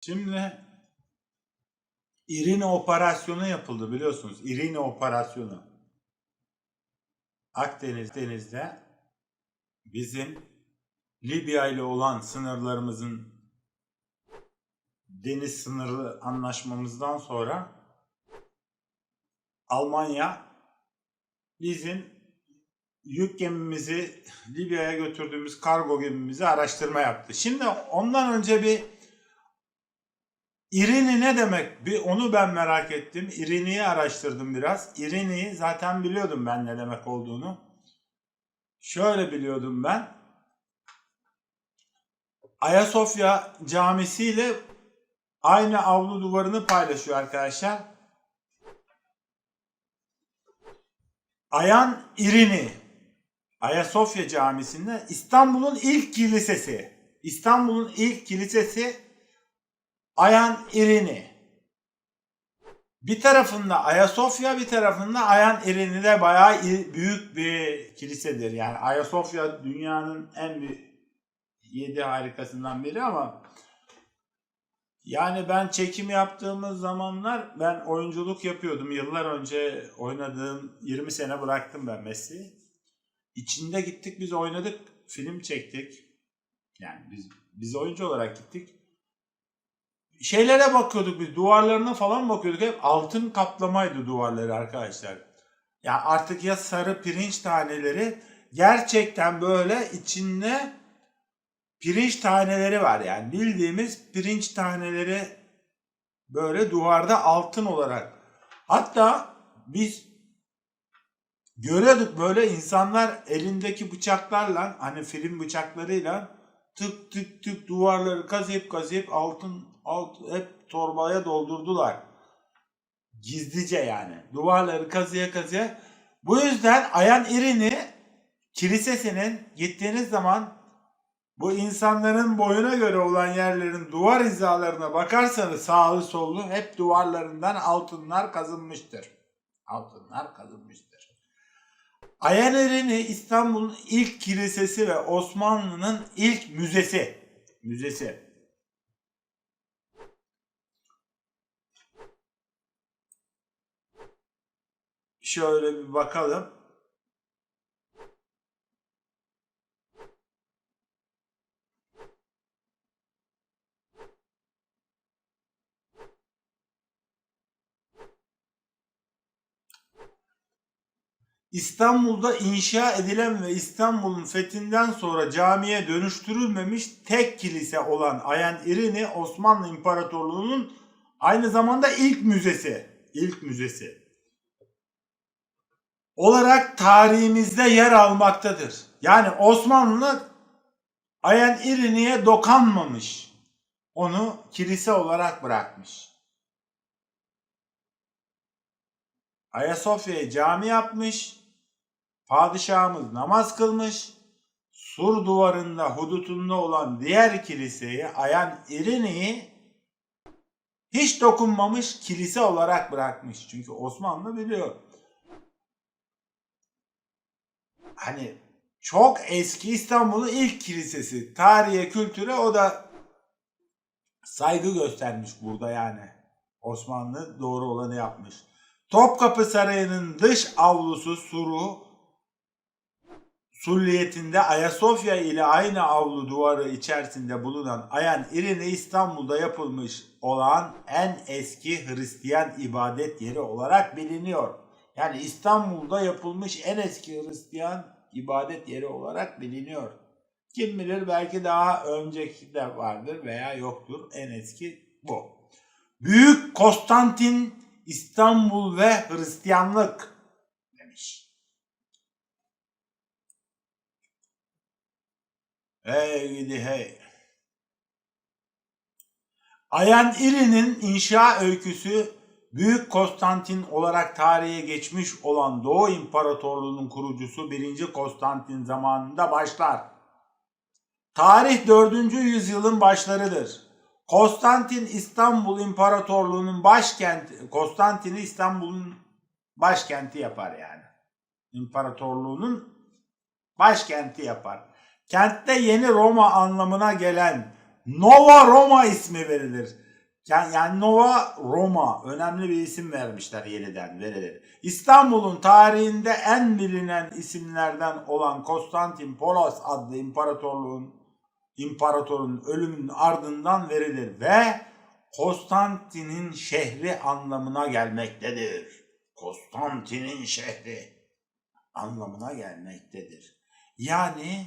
Şimdi İrine operasyonu yapıldı biliyorsunuz. İrine operasyonu. Akdeniz denizde bizim Libya ile olan sınırlarımızın deniz sınırı anlaşmamızdan sonra Almanya bizim yük gemimizi Libya'ya götürdüğümüz kargo gemimizi araştırma yaptı. Şimdi ondan önce bir İrini ne demek? Bir onu ben merak ettim. İrini'yi araştırdım biraz. İrini'yi zaten biliyordum ben ne demek olduğunu. Şöyle biliyordum ben. Ayasofya Camisi ile aynı avlu duvarını paylaşıyor arkadaşlar. Ayan İrini. Ayasofya Camisi'nde İstanbul'un ilk kilisesi. İstanbul'un ilk kilisesi Ayan İrini. Bir tarafında Ayasofya, bir tarafında Ayan İrini de bayağı büyük bir kilisedir. Yani Ayasofya dünyanın en büyük yedi harikasından biri ama yani ben çekim yaptığımız zamanlar ben oyunculuk yapıyordum. Yıllar önce oynadığım 20 sene bıraktım ben mesleği. İçinde gittik biz oynadık, film çektik. Yani biz biz oyuncu olarak gittik şeylere bakıyorduk biz duvarlarına falan bakıyorduk hep altın kaplamaydı duvarları arkadaşlar. Ya artık ya sarı pirinç taneleri gerçekten böyle içinde pirinç taneleri var yani bildiğimiz pirinç taneleri böyle duvarda altın olarak. Hatta biz görüyorduk böyle insanlar elindeki bıçaklarla hani film bıçaklarıyla tık tık tık duvarları kazıyıp kazıyıp altın alt, hep torbaya doldurdular. Gizlice yani. Duvarları kazıya kazıya. Bu yüzden Ayan İrini kilisesinin gittiğiniz zaman bu insanların boyuna göre olan yerlerin duvar hizalarına bakarsanız sağlı sollu hep duvarlarından altınlar kazınmıştır. Altınlar kazınmıştır. Ayan İrini İstanbul'un ilk kilisesi ve Osmanlı'nın ilk müzesi. Müzesi. Şöyle bir bakalım. İstanbul'da inşa edilen ve İstanbul'un fethinden sonra camiye dönüştürülmemiş tek kilise olan Ayan İrini Osmanlı İmparatorluğu'nun aynı zamanda ilk müzesi. İlk müzesi olarak tarihimizde yer almaktadır. Yani Osmanlı Ayan İrini'ye dokanmamış. Onu kilise olarak bırakmış. Ayasofya'ya cami yapmış. Padişahımız namaz kılmış. Sur duvarında hudutunda olan diğer kiliseyi Ayan İrini'yi hiç dokunmamış kilise olarak bırakmış. Çünkü Osmanlı biliyor hani çok eski İstanbul'un ilk kilisesi. Tarihe, kültüre o da saygı göstermiş burada yani. Osmanlı doğru olanı yapmış. Topkapı Sarayı'nın dış avlusu suru Sulliyetinde Ayasofya ile aynı avlu duvarı içerisinde bulunan Ayan İrini İstanbul'da yapılmış olan en eski Hristiyan ibadet yeri olarak biliniyor. Yani İstanbul'da yapılmış en eski Hristiyan ibadet yeri olarak biliniyor. Kim bilir belki daha önceki de vardır veya yoktur. En eski bu. Büyük Konstantin İstanbul ve Hristiyanlık demiş. Hey gidi hey. Ayan İri'nin inşa öyküsü Büyük Konstantin olarak tarihe geçmiş olan Doğu İmparatorluğu'nun kurucusu 1. Konstantin zamanında başlar. Tarih 4. yüzyılın başlarıdır. Konstantin İstanbul İmparatorluğu'nun başkenti, Konstantin'i İstanbul'un başkenti yapar yani. İmparatorluğu'nun başkenti yapar. Kentte yeni Roma anlamına gelen Nova Roma ismi verilir. Yani, yani Nova Roma önemli bir isim vermişler yeniden verilir. İstanbul'un tarihinde en bilinen isimlerden olan Konstantin adlı imparatorluğun imparatorun ölümünün ardından verilir ve Konstantin'in şehri anlamına gelmektedir. Konstantin'in şehri anlamına gelmektedir. Yani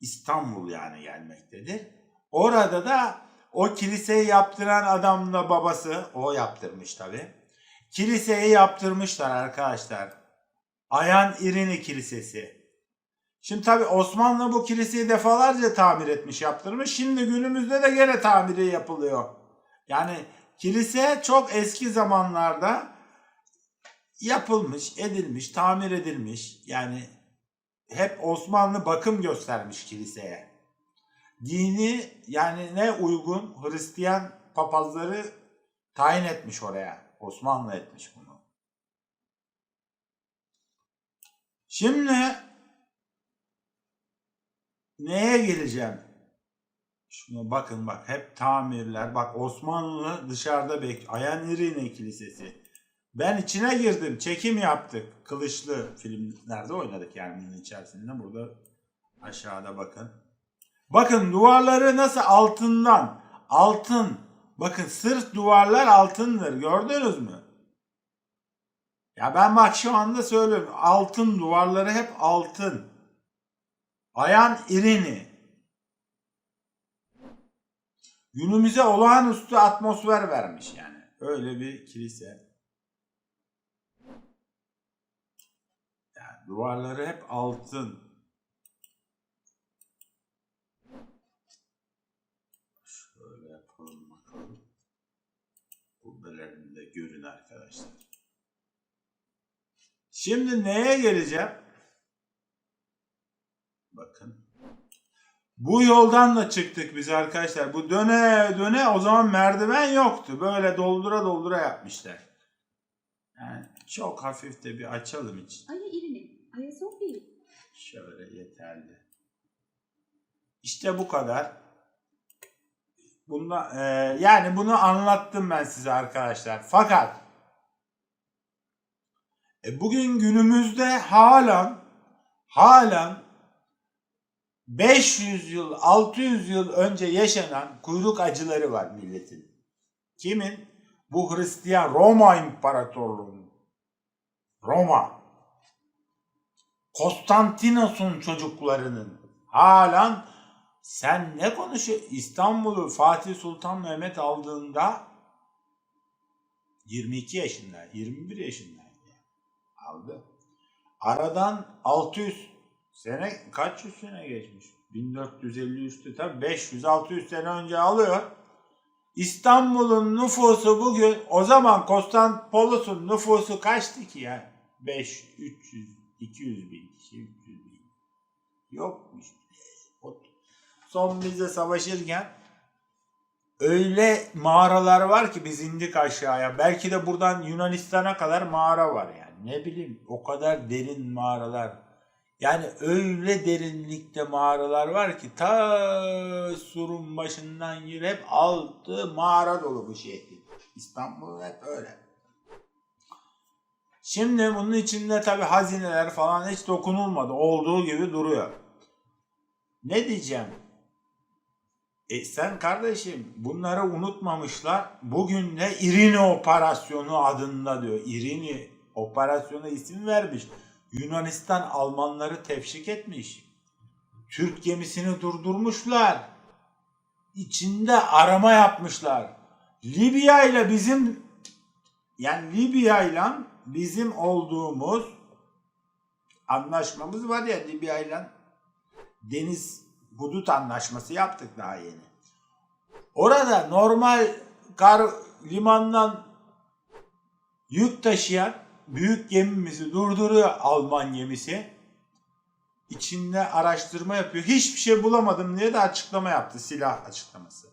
İstanbul yani gelmektedir. Orada da o kiliseyi yaptıran adam da babası, o yaptırmış tabi. Kiliseyi yaptırmışlar arkadaşlar. Ayan İrini Kilisesi. Şimdi tabi Osmanlı bu kiliseyi defalarca tamir etmiş, yaptırmış. Şimdi günümüzde de gene tamiri yapılıyor. Yani kilise çok eski zamanlarda yapılmış, edilmiş, tamir edilmiş. Yani hep Osmanlı bakım göstermiş kiliseye. Dini yani ne uygun Hristiyan papazları tayin etmiş oraya. Osmanlı etmiş bunu. Şimdi neye geleceğim? Şuna bakın bak hep tamirler. Bak Osmanlı dışarıda bek. Ayan İrine Kilisesi. Ben içine girdim. Çekim yaptık. Kılıçlı filmlerde oynadık yani bunun içerisinde. Burada aşağıda bakın. Bakın duvarları nasıl altından. Altın. Bakın sırf duvarlar altındır. Gördünüz mü? Ya ben bak şu anda söylüyorum. Altın duvarları hep altın. Ayan irini. Günümüze olağanüstü atmosfer vermiş yani. Öyle bir kilise. Yani duvarları hep altın. Şöyle yapalım bakalım. Kubbelerini de görün arkadaşlar. Şimdi neye geleceğim? Bakın. Bu yoldan da çıktık biz arkadaşlar. Bu döne döne o zaman merdiven yoktu. Böyle doldura doldura yapmışlar. Yani çok hafif de bir açalım için. Aya Irine, Aya Sophie. Şöyle yeterli. İşte bu kadar. Bunda, e, yani bunu anlattım ben size arkadaşlar. Fakat e, bugün günümüzde halen halen 500 yıl 600 yıl önce yaşanan kuyruk acıları var milletin. Kimin? Bu Hristiyan Roma İmparatorluğu'nun. Roma. Konstantinos'un çocuklarının halen sen ne konuşuyor? İstanbul'u Fatih Sultan Mehmet aldığında 22 yaşında, 21 yaşındaydı. Aldı. Aradan 600 sene kaç yüz sene geçmiş? 1453'te tabii 500-600 sene önce alıyor. İstanbul'un nüfusu bugün o zaman Konstantinopolos'un nüfusu kaçtı ki ya? 5, 300, 200 bin kişi, 300 bin. Yokmuş. Bize savaşırken öyle mağaralar var ki biz indik aşağıya. Belki de buradan Yunanistan'a kadar mağara var yani. Ne bileyim o kadar derin mağaralar. Yani öyle derinlikte mağaralar var ki ta surun başından gir hep altı mağara dolu bu şehrin. İstanbul hep öyle. Şimdi bunun içinde tabi hazineler falan hiç dokunulmadı. Olduğu gibi duruyor. Ne diyeceğim? E sen kardeşim bunları unutmamışlar. Bugün de İrini operasyonu adında diyor. İrini operasyona isim vermiş. Yunanistan Almanları tefşik etmiş. Türk gemisini durdurmuşlar. İçinde arama yapmışlar. Libya ile bizim yani Libya ile bizim olduğumuz anlaşmamız var ya Libya ile deniz hudut anlaşması yaptık daha yeni. Orada normal kar limandan yük taşıyan büyük gemimizi durduruyor Alman gemisi. İçinde araştırma yapıyor. Hiçbir şey bulamadım diye de açıklama yaptı. Silah açıklaması.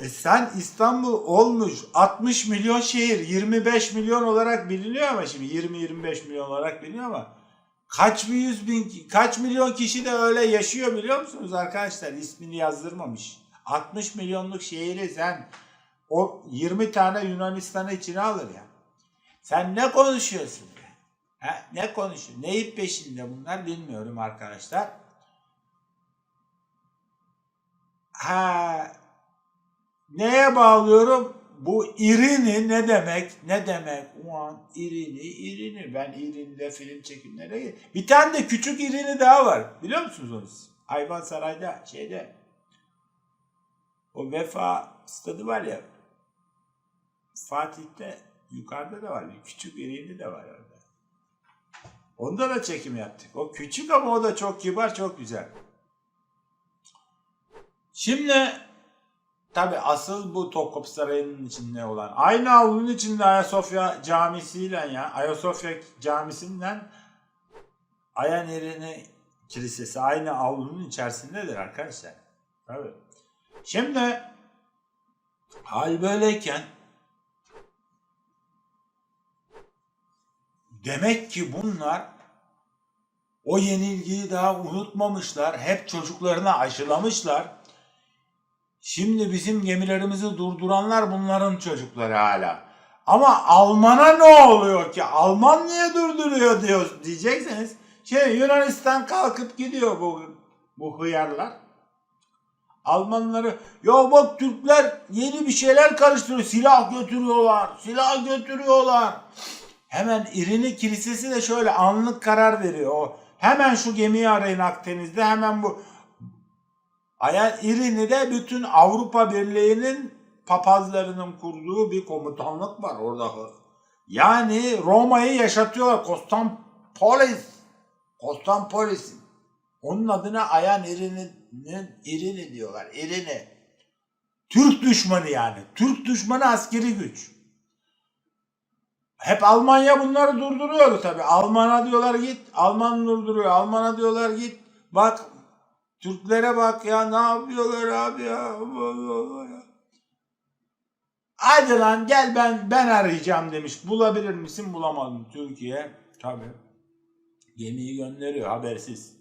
E sen İstanbul olmuş 60 milyon şehir 25 milyon olarak biliniyor ama şimdi 20-25 milyon olarak biliniyor ama kaç bir yüz bin kaç milyon kişi de öyle yaşıyor biliyor musunuz arkadaşlar ismini yazdırmamış. 60 milyonluk şehri sen o 20 tane Yunanistan'ı içine alır ya. Sen ne konuşuyorsun be? Ha, ne konuşuyor? Neyin peşinde bunlar bilmiyorum arkadaşlar. Ha, neye bağlıyorum? Bu irini ne demek? Ne demek? Ulan irini, irini. Ben irinide film çekimleri... Bir tane de küçük irini daha var. Biliyor musunuz onu siz? Hayvansaray'da, şeyde. O Vefa stadı var ya. Fatih'te yukarıda da var. Bir küçük irini de var orada. Onda da çekim yaptık. O küçük ama o da çok kibar, çok güzel. Şimdi tabi asıl bu Topkapı Sarayı'nın içinde olan aynı avlunun içinde Ayasofya camisiyle ya Ayasofya camisinden Aya Nerini Kilisesi aynı avlunun içerisindedir arkadaşlar. Tabi. Şimdi hal böyleyken demek ki bunlar o yenilgiyi daha unutmamışlar. Hep çocuklarına aşılamışlar. Şimdi bizim gemilerimizi durduranlar bunların çocukları hala. Ama Alman'a ne oluyor ki? Alman niye durduruyor diyor diyecekseniz. Şey Yunanistan kalkıp gidiyor bu bu hıyarlar. Almanları ya bak Türkler yeni bir şeyler karıştırıyor. Silah götürüyorlar. Silah götürüyorlar. Hemen İrini Kilisesi de şöyle anlık karar veriyor. O hemen şu gemiyi arayın Akdeniz'de. Hemen bu Ayan İrini bütün Avrupa Birliği'nin papazlarının kurduğu bir komutanlık var orada. Yani Roma'yı yaşatıyorlar. Konstanpolis. Konstanpolis. Onun adına Ayan İrini'nin İrini diyorlar. İrini. Türk düşmanı yani. Türk düşmanı askeri güç. Hep Almanya bunları durduruyordu tabi. Alman'a diyorlar git. Alman durduruyor. Alman'a diyorlar git. Bak Türklere bak ya ne yapıyorlar abi ya. Hadi lan gel ben ben arayacağım demiş. Bulabilir misin? Bulamadım. Türkiye tabi. Gemiyi gönderiyor habersiz.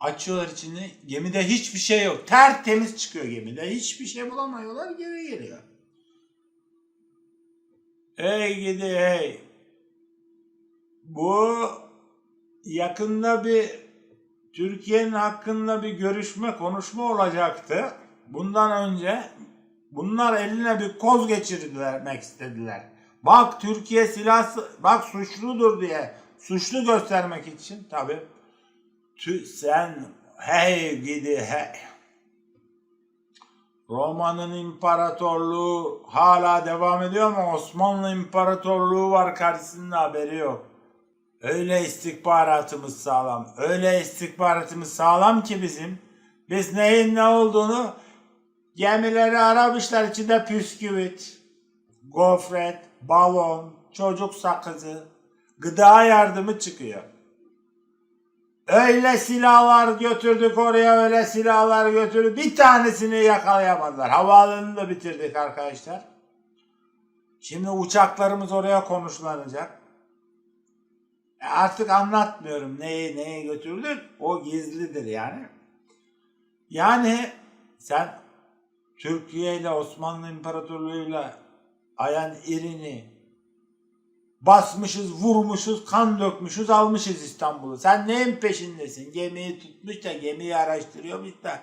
Açıyorlar içini. Gemide hiçbir şey yok. Tertemiz çıkıyor gemide. Hiçbir şey bulamıyorlar. Geri geliyor. Hey gidi hey. Bu yakında bir Türkiye'nin hakkında bir görüşme, konuşma olacaktı. Bundan önce bunlar eline bir koz geçirmek istediler. Bak Türkiye silah, bak suçludur diye suçlu göstermek için tabi. Sen hey gidi hey. Roma'nın imparatorluğu hala devam ediyor ama Osmanlı İmparatorluğu var karşısında haberi yok. Öyle istihbaratımız sağlam. Öyle istihbaratımız sağlam ki bizim. Biz neyin ne olduğunu gemileri aramışlar içinde püsküvit, gofret, balon, çocuk sakızı, gıda yardımı çıkıyor. Öyle silahlar götürdük oraya öyle silahlar götürdük. Bir tanesini yakalayamadılar. Havaalanını da bitirdik arkadaşlar. Şimdi uçaklarımız oraya konuşlanacak. E Artık anlatmıyorum neyi neye götürdük. O gizlidir yani. Yani sen Türkiye ile Osmanlı İmparatorluğu'yla Ayan İrini basmışız, vurmuşuz, kan dökmüşüz, almışız İstanbul'u. Sen neyin peşindesin? Gemiyi tutmuş da gemiyi araştırıyormuş da.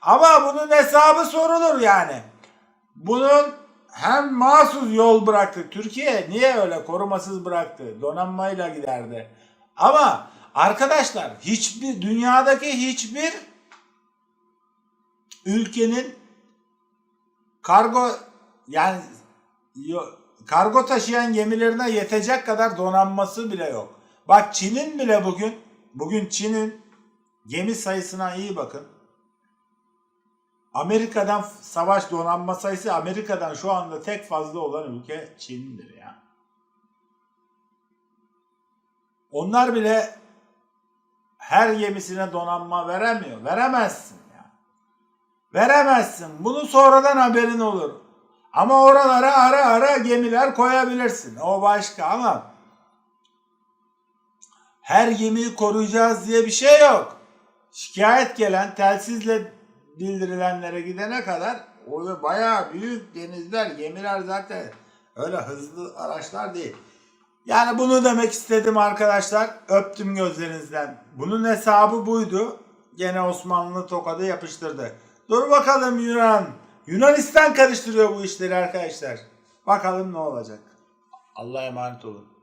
Ama bunun hesabı sorulur yani. Bunun hem mahsus yol bıraktı. Türkiye niye öyle korumasız bıraktı? Donanmayla giderdi. Ama arkadaşlar hiçbir dünyadaki hiçbir ülkenin kargo yani kargo taşıyan gemilerine yetecek kadar donanması bile yok. Bak Çin'in bile bugün bugün Çin'in gemi sayısına iyi bakın. Amerika'dan savaş donanma sayısı Amerika'dan şu anda tek fazla olan ülke Çin'dir ya. Onlar bile her gemisine donanma veremiyor. Veremezsin ya. Veremezsin. Bunu sonradan haberin olur. Ama oralara ara ara gemiler koyabilirsin. O başka ama her gemiyi koruyacağız diye bir şey yok. Şikayet gelen telsizle bildirilenlere gidene kadar O bayağı büyük denizler, gemiler zaten öyle hızlı araçlar değil. Yani bunu demek istedim arkadaşlar. Öptüm gözlerinizden. Bunun hesabı buydu. Gene Osmanlı tokadı yapıştırdı. Dur bakalım Yunan. Yunanistan karıştırıyor bu işleri arkadaşlar. Bakalım ne olacak. Allah'a emanet olun.